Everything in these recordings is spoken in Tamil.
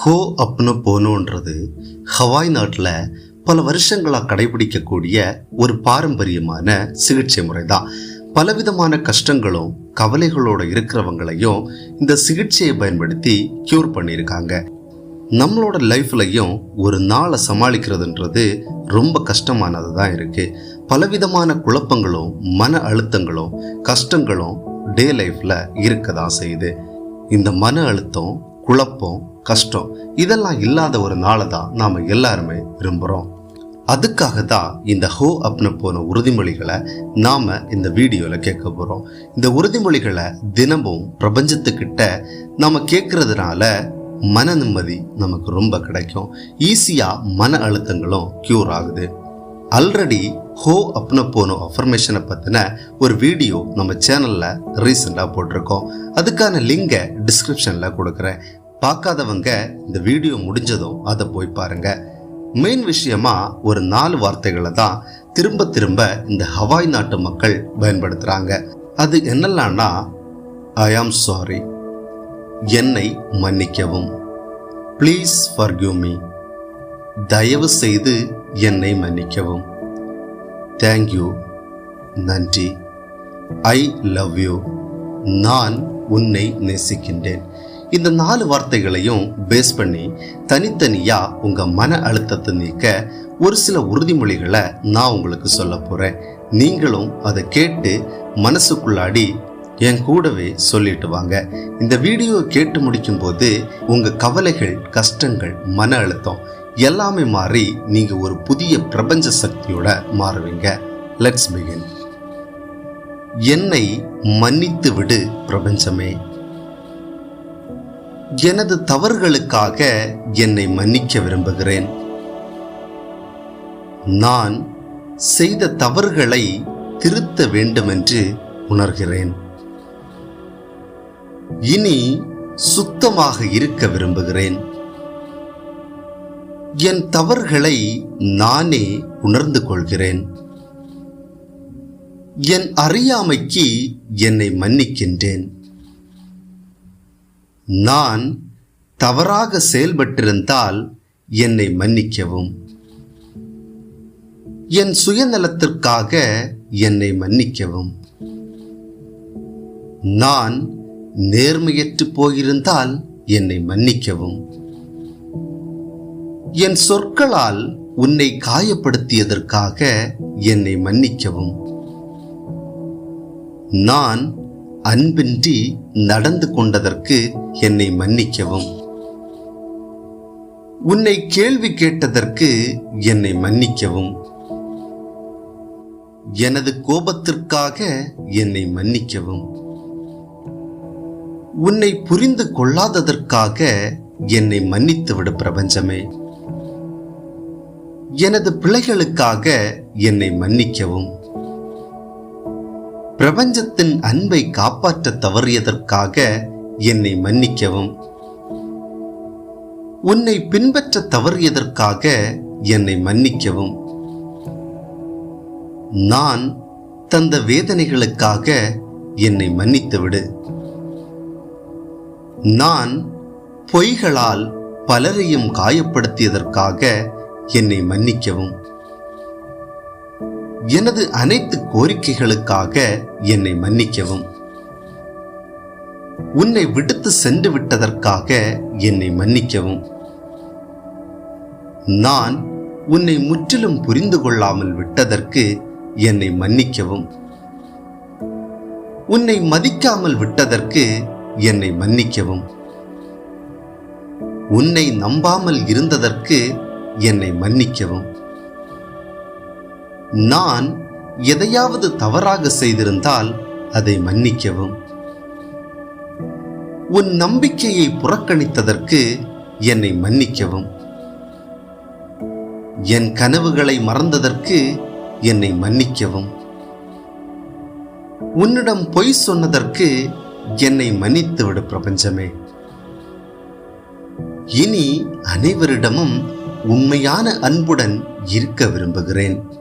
ஹோ அப்னு போனோன்றது ஹவாய் நாட்டில் பல வருஷங்களாக கடைபிடிக்கக்கூடிய ஒரு பாரம்பரியமான சிகிச்சை முறை தான் பலவிதமான கஷ்டங்களும் கவலைகளோட இருக்கிறவங்களையும் இந்த சிகிச்சையை பயன்படுத்தி க்யூர் பண்ணியிருக்காங்க. நம்மளோட லைஃப்லையும் ஒரு நாளை சமாளிக்கிறதுன்றது ரொம்ப கஷ்டமானது தான் இருக்குது பலவிதமான குழப்பங்களும் மன அழுத்தங்களும் கஷ்டங்களும் டே லைஃப்பில் இருக்க தான் செய்யுது. இந்த மன அழுத்தம் குழப்பம் கஷ்டம். இதெல்லாம் இல்லாத ஒரு நாளை தான் நாம் எல்லாருமே விரும்புகிறோம் அதுக்காக தான் இந்த ஹோ அப்னு போன உறுதிமொழிகளை நாம் இந்த வீடியோவில் கேட்க போகிறோம் இந்த உறுதிமொழிகளை தினமும் பிரபஞ்சத்துக்கிட்ட நம்ம கேட்குறதுனால மன நிம்மதி நமக்கு ரொம்ப கிடைக்கும். ஈஸியாக மன அழுத்தங்களும் க்யூர் ஆகுது. ஆல்ரெடி ஹோ அப்னு போனோ அஃபர்மேஷனை பற்றின ஒரு வீடியோ நம்ம சேனலில் ரீசெண்டாக போட்டிருக்கோம். அதுக்கான லிங்கை டிஸ்கிரிப்ஷனில் கொடுக்குறேன். பார்க்காதவங்க இந்த வீடியோ முடிஞ்சதும் அதை போய் பாருங்க. மெயின் விஷயமா ஒரு நாலு வார்த்தைகளை தான் திரும்ப திரும்ப இந்த ஹவாய் நாட்டு மக்கள் பயன்படுத்துகிறாங்க அது என்னெல்லாம்னா ஐ ஆம் சாரி என்னை மன்னிக்கவும். ப்ளீஸ் ஃபர்கியூ மீ தயவு செய்து என்னை மன்னிக்கவும். தேங்க்யூ நன்றி. ஐ லவ் யூ நான் உன்னை நேசிக்கின்றேன். இந்த நாலு வார்த்தைகளையும் பேஸ் பண்ணி தனித்தனியா உங்க மன அழுத்தத்தை நீக்க ஒரு சில உறுதிமொழிகளை நான் உங்களுக்கு சொல்ல போறேன். நீங்களும் அதை கேட்டு மனசுக்குள்ளாடி என் கூடவே சொல்லிட்டு வாங்க. இந்த வீடியோ கேட்டு முடிக்கும் போது உங்க கவலைகள் கஷ்டங்கள் மன அழுத்தம் எல்லாமே மாறி நீங்க ஒரு புதிய பிரபஞ்ச சக்தியோட மாறுவீங்க. லெட்ஸ் பிகின் என்னை மன்னித்து விடு பிரபஞ்சமே. எனது தவறுகளுக்காக என்னை மன்னிக்க விரும்புகிறேன். நான் செய்த தவறுகளை திருத்த வேண்டுமென்று உணர்கிறேன். இனி சுத்தமாக இருக்க விரும்புகிறேன். என் தவறுகளை நானே உணர்ந்து கொள்கிறேன். என் அறியாமைக்கு என்னை மன்னிக்கின்றேன். நான் தவறாக செயல்பட்டிருந்தால் என்னை மன்னிக்கவும். என் சுயநலத்திற்காக என்னை மன்னிக்கவும். நான் நேர்மையற்று போயிருந்தால் என்னை மன்னிக்கவும். என் சொற்களால் உன்னை காயப்படுத்தியதற்காக என்னை மன்னிக்கவும். நான் அன்பின்றி நடந்து கொண்டதற்கு என்னை மன்னிக்கவும். உன்னை கேள்வி கேட்டதற்கு என்னை மன்னிக்கவும். எனது கோபத்திற்காக என்னை மன்னிக்கவும். உன்னை புரிந்து கொள்ளாததற்காக என்னை மன்னித்துவிடு பிரபஞ்சமே. எனது பிள்ளைகளுக்காக என்னை மன்னிக்கவும். பிரபஞ்சத்தின் அன்பை காப்பாற்ற தவறியதற்காக என்னை மன்னிக்கவும். உன்னை பின்பற்ற தவறியதற்காக என்னை மன்னிக்கவும். நான் தந்த வேதனைகளுக்காக என்னை மன்னித்துவிடு நான் பொய்களால் பலரையும் காயப்படுத்தியதற்காக என்னை மன்னிக்கவும். எனது அனைத்து கோரிக்கைகளுக்காக என்னை மன்னிக்கவும். உன்னை விடுத்து சென்று விட்டதற்காக என்னை மன்னிக்கவும். நான் உன்னை முற்றிலும் புரிந்து கொள்ளாமல் விட்டதற்கு என்னை மன்னிக்கவும். உன்னை மதிக்காமல் விட்டதற்கு என்னை மன்னிக்கவும். உன்னை நம்பாமல் இருந்ததற்கு என்னை மன்னிக்கவும். நான் எதையாவது தவறாக செய்திருந்தால் அதை மன்னிக்கவும். உன் நம்பிக்கையை புறக்கணித்ததற்கு என்னை மன்னிக்கவும். என் கனவுகளை மறந்ததற்கு என்னை மன்னிக்கவும். உன்னிடம் பொய் சொன்னதற்கு என்னை மன்னித்து விடு பிரபஞ்சமே. இனி அனைவரிடமும் உண்மையான அன்புடன் இருக்க விரும்புகிறேன்.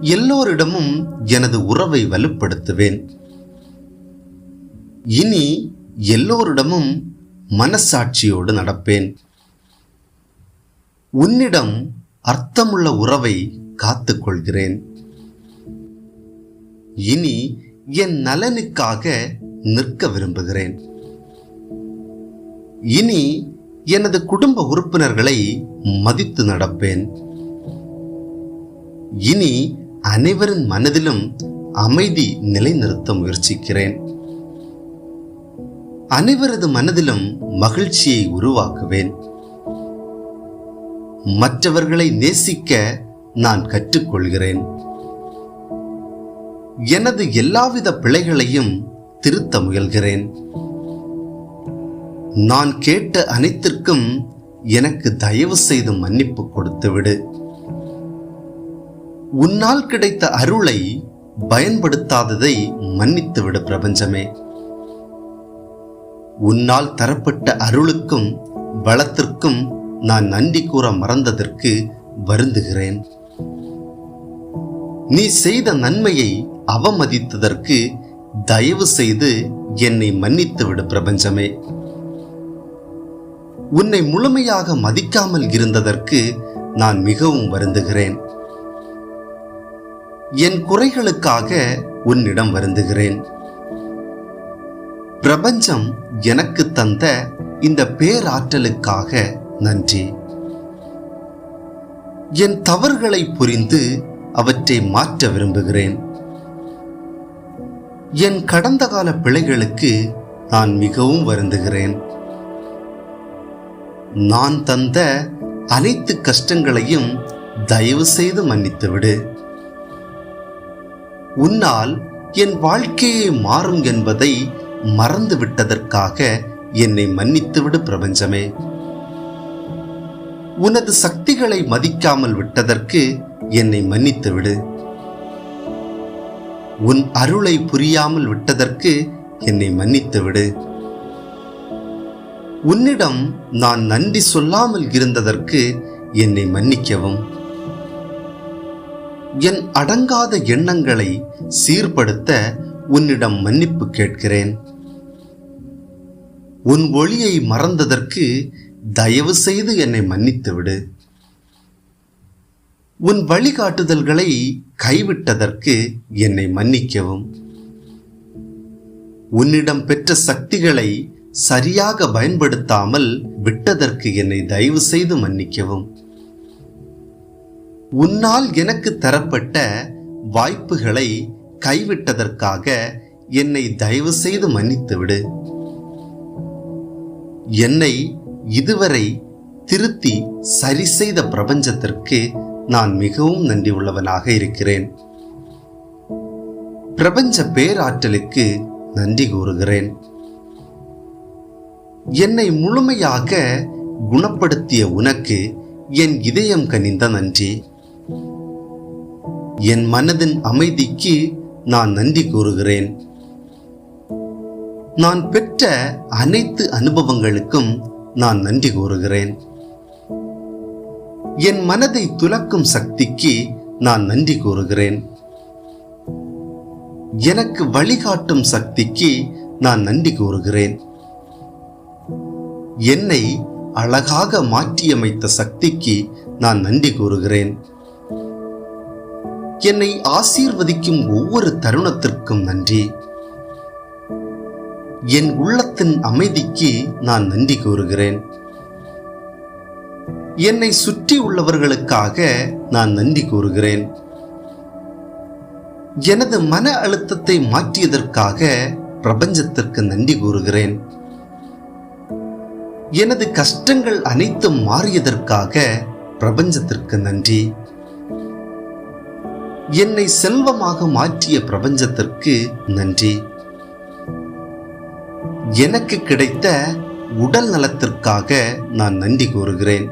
எல்லோரிடமும் எனது உறவை வலுப்படுத்துவேன். இனி எல்லோரிடமும் மனசாட்சியோடு நடப்பேன். உன்னிடம் அர்த்தமுள்ள உறவை காத்துக்கொள்கிறேன். இனி என் நலனுக்காக நிற்க விரும்புகிறேன். இனி எனது குடும்ப உறுப்பினர்களை மதித்து நடப்பேன். இனி அனைவரின் மனதிலும் அமைதி நிலைநிறுத்த முயற்சிக்கிறேன். அனைவரது மனதிலும் மகிழ்ச்சியை உருவாக்குவேன். மற்றவர்களை நேசிக்க நான் கற்றுக்கொள்கிறேன். எனது எல்லாவித பிழைகளையும் திருத்த முயல்கிறேன். நான் கேட்ட அனைத்திற்கும் எனக்கு தயவு செய்து மன்னிப்பு கொடுத்துவிடு. உன்னால் கிடைத்த அருளை பயன்படுத்தாததை மன்னித்துவிடு பிரபஞ்சமே. உன்னால் தரப்பட்ட அருளுக்கும் பலத்திற்கும் நான் நன்றி கூற மறந்ததற்கு வருந்துகிறேன். நீ செய்த நன்மையை அவமதித்ததற்கு தயவு செய்து என்னை மன்னித்துவிடு பிரபஞ்சமே. உன்னை முழுமையாக மதிக்காமல் இருந்ததற்கு நான் மிகவும் வருந்துகிறேன். என் குறைகளுக்காக உன்னிடம் வருந்துகிறேன். பிரபஞ்சம் எனக்கு தந்த இந்த பேராற்றலுக்காக நன்றி. என் தவறுகளை புரிந்து அவற்றை மாற்ற விரும்புகிறேன். என் கடந்த கால பிழைகளுக்கு நான் மிகவும் வருந்துகிறேன். நான் தந்த அனைத்து கஷ்டங்களையும் தயவு செய்து மன்னித்துவிடு. உன்னால் என் வாழ்க்கையே மாறும் என்பதை மறந்து விட்டதற்காக என்னை மன்னித்துவிடு பிரபஞ்சமே. உனது சக்திகளை மதிக்காமல் விட்டதற்கு என்னை மன்னித்துவிடு. உன் அருளை புரியாமல் விட்டதற்கு என்னை மன்னித்துவிடு. உன்னிடம் நான் நன்றி சொல்லாமல் இருந்ததற்கு என்னை மன்னிக்கவும். என் அடங்காத எண்ணங்களை சீர்படுத்த உன்னிடம் மன்னிப்பு கேட்கிறேன். உன் ஒளியை மறந்ததற்கு தயவு செய்து என்னை மன்னித்து விடு. உன் வழிகாட்டுதல்களை கைவிட்டதற்கு என்னை மன்னிக்கவும். உன்னிடம் பெற்ற சக்திகளை சரியாக பயன்படுத்தாமல் விட்டதற்கு என்னை தயவு செய்து மன்னிக்கவும். உன்னால் எனக்கு தரப்பட்ட வாய்ப்புகளை கைவிட்டதற்காக என்னை தயவு செய்து மன்னித்துவிடு. என்னை இதுவரை திருத்தி சரி செய்த பிரபஞ்சத்திற்கு நான் மிகவும் நன்றி உள்ளவனாக இருக்கிறேன். பிரபஞ்ச பேராற்றலுக்கு நன்றி கூறுகிறேன். என்னை முழுமையாக குணப்படுத்திய உனக்கு என் இதயம் கனிந்த நன்றி. என் மனதின் அமைதிக்கு நான் நன்றி கூறுகிறேன். நான் பெற்ற அனைத்து அனுபவங்களுக்கும் நான் நன்றி கூறுகிறேன். என் மனதை துலக்கும் சக்திக்கு நான் நன்றி கூறுகிறேன். எனக்கு வழிகாட்டும் சக்திக்கு நான் நன்றி கூறுகிறேன். என்னை அழகாக மாற்றியமைத்த சக்திக்கு நான் நன்றி கூறுகிறேன். என்னை ஆசீர்வதிக்கும் ஒவ்வொரு தருணத்திற்கும் நன்றி. என் உள்ளத்தின் அமைதிக்கு நான் நன்றி கூறுகிறேன். என்னை சுற்றி உள்ளவர்களுக்காக நான் நன்றி கூறுகிறேன். எனது மன அழுத்தத்தை மாற்றியதற்காக பிரபஞ்சத்திற்கு நன்றி கூறுகிறேன். எனது கஷ்டங்கள் அனைத்தும் மாறியதற்காக பிரபஞ்சத்திற்கு நன்றி. என்னை செல்வமாக மாற்றிய பிரபஞ்சத்திற்கு நன்றி. எனக்கு கிடைத்த உடல் நலத்திற்காக நான் நன்றி கூறுகிறேன்.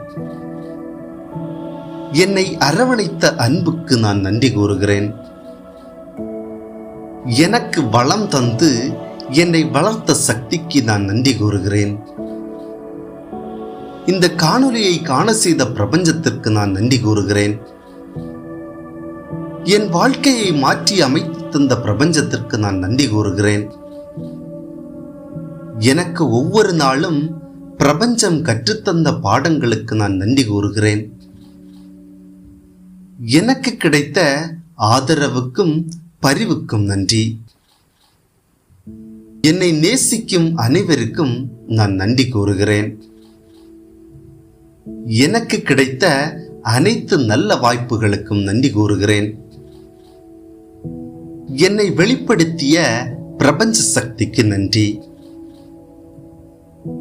என்னை அரவணைத்த அன்புக்கு நான் நன்றி கூறுகிறேன். எனக்கு வளம் தந்து என்னை வளர்த்த சக்திக்கு நான் நன்றி கூறுகிறேன். இந்த காணொலியை காண செய்த பிரபஞ்சத்திற்கு நான் நன்றி கூறுகிறேன். என் வாழ்க்கையை மாற்றி அமைத்து தந்த பிரபஞ்சத்திற்கு நான் நன்றி கூறுகிறேன். எனக்கு ஒவ்வொரு நாளும் பிரபஞ்சம் கற்றுத்தந்த பாடங்களுக்கு நான் நன்றி கூறுகிறேன். எனக்கு கிடைத்த ஆதரவுக்கும் பரிவுக்கும் நன்றி. என்னை நேசிக்கும் அனைவருக்கும் நான் நன்றி கூறுகிறேன். எனக்கு கிடைத்த அனைத்து நல்ல வாய்ப்புகளுக்கும் நன்றி கூறுகிறேன். என்னை வெளிப்படுத்திய பிரபஞ்ச சக்திக்கு நன்றி.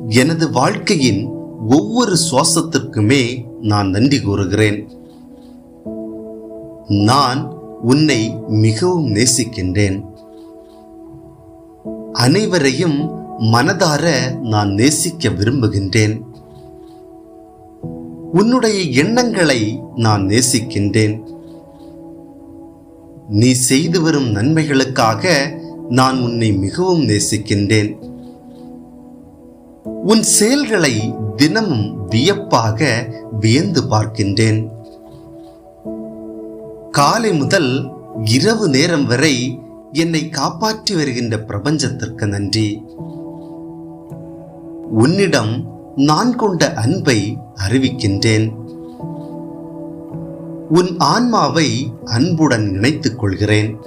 எனது வாழ்க்கையின் ஒவ்வொரு சுவாசத்திற்குமே நான் நன்றி கூறுகிறேன். நான் உன்னை மிகவும் நேசிக்கின்றேன். அனைவரையும் மனதார நான் நேசிக்க விரும்புகின்றேன். உன்னுடைய எண்ணங்களை நான் நேசிக்கின்றேன். நீ செய்து வரும் நன்மைகளுக்காக நான் உன்னை மிகவும் நேசிக்கின்றேன். உன் செயல்களை தினமும் வியப்பாக வியந்து பார்க்கின்றேன். காலை முதல் இரவு நேரம் வரை என்னை காப்பாற்றி வருகின்ற பிரபஞ்சத்திற்கு நன்றி. உன்னிடம் நான் கொண்ட அன்பை அறிவிக்கின்றேன். உன் ஆன்மாவை அன்புடன் இணைத்துக் கொள்கிறேன்.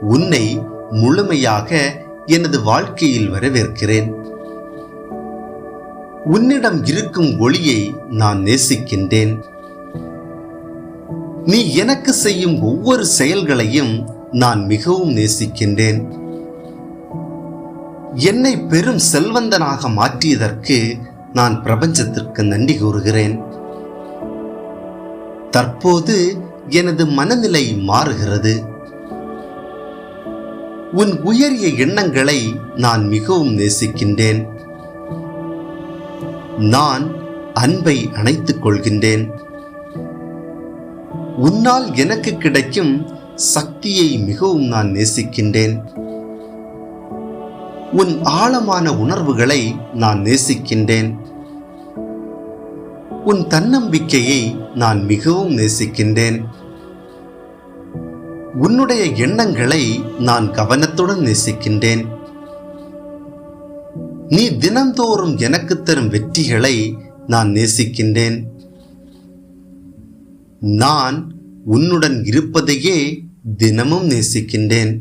உன்னை முழுமையாக எனது வாழ்க்கையில் வரவேற்கிறேன். உன்னிடம் இருக்கும் ஒளியை நான் நேசிக்கின்றேன். நீ எனக்கு செய்யும் ஒவ்வொரு செயல்களையும் நான் மிகவும் நேசிக்கின்றேன். என்னை பெரும் செல்வந்தனாக மாற்றியதற்கு நான் பிரபஞ்சத்திற்கு நன்றி கூறுகிறேன். தற்போது எனது மனநிலை மாறுகிறது. உன் உயரிய எண்ணங்களை நான் மிகவும் நேசிக்கின்றேன். நான் அன்பை அணைத்துக் கொள்கின்றேன். உன்னால் எனக்கு கிடைக்கும் சக்தியை மிகவும் நான் நேசிக்கின்றேன். உன் ஆழமான உணர்வுகளை நான் நேசிக்கின்றேன். உன் தன்னம்பிக்கையை நான் மிகவும் நேசிக்கின்றேன். உன்னுடைய எண்ணங்களை நான் கவனத்துடன் நேசிக்கின்றேன். நீ தினந்தோறும் எனக்கு தரும் வெற்றிகளை நான் நேசிக்கின்றேன். நான் உன்னுடன் இருப்பதையே தினமும் நேசிக்கின்றேன்.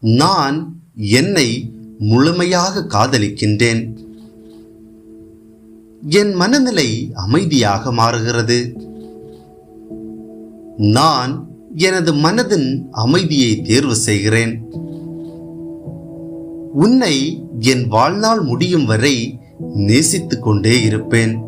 நான் என்னை முழுமையாக காதலிக்கின்றேன். என் மனநிலை அமைதியாக மாறுகிறது. நான் எனது மனதின் அமைதியை தேர்வு செய்கிறேன். உன்னை என் வாழ்நாள் முடியும் வரை நேசித்துக் கொண்டே இருப்பேன்.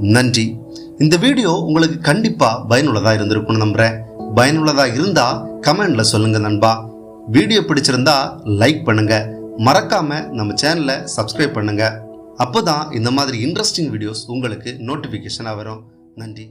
நன்றி. இந்த வீடியோ உங்களுக்கு கண்டிப்பா பயனுள்ளதா இருந்திருக்கும்னு நம்புறேன். பயனுள்ளதா இருந்தா கமெண்ட்ல சொல்லுங்க நண்பா. வீடியோ பிடிச்சிருந்தா லைக் பண்ணுங்க. மறக்காம நம்ம சேனலை சப்ஸ்கிரைப் பண்ணுங்க. அப்போ தான் இந்த மாதிரி இன்ட்ரெஸ்டிங் வீடியோஸ் உங்களுக்கு நோட்டிஃபிகேஷனாக வரும். நன்றி.